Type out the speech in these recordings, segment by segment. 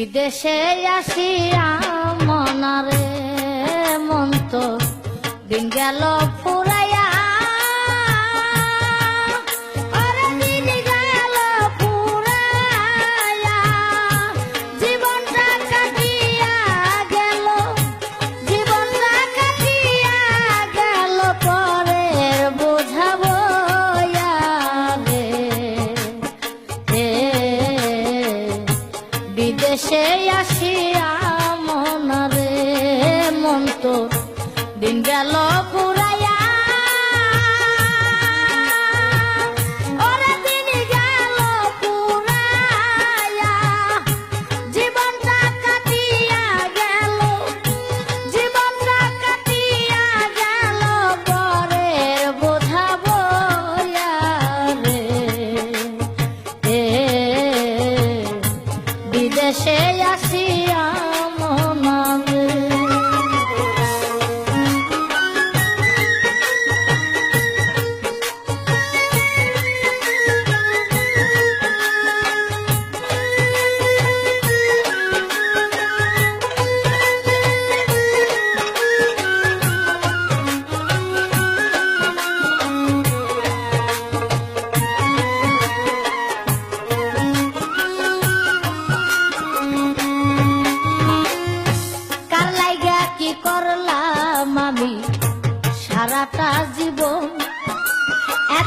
বিদেশে আসিয়া মনারে মন্ত দিন গেল ফুল এই দেশে আসিয়া মনারে রে দিন গেল পুরা দেশে আসি।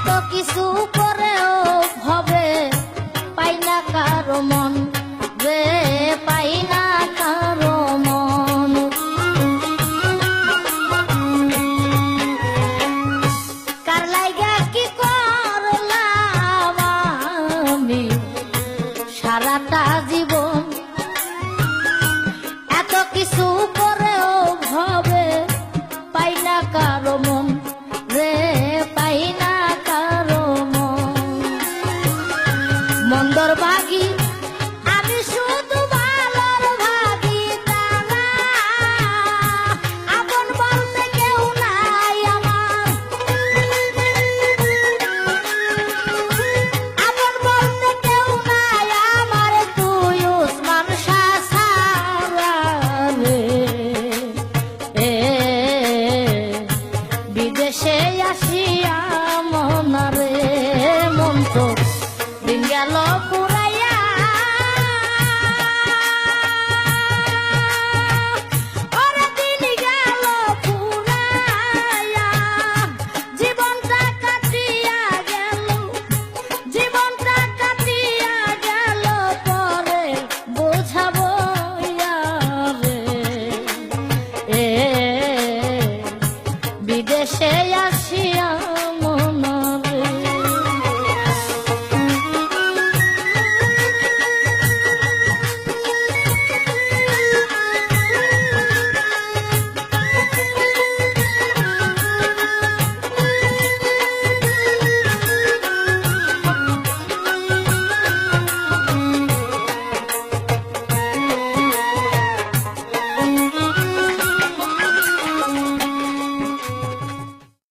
কত কিছু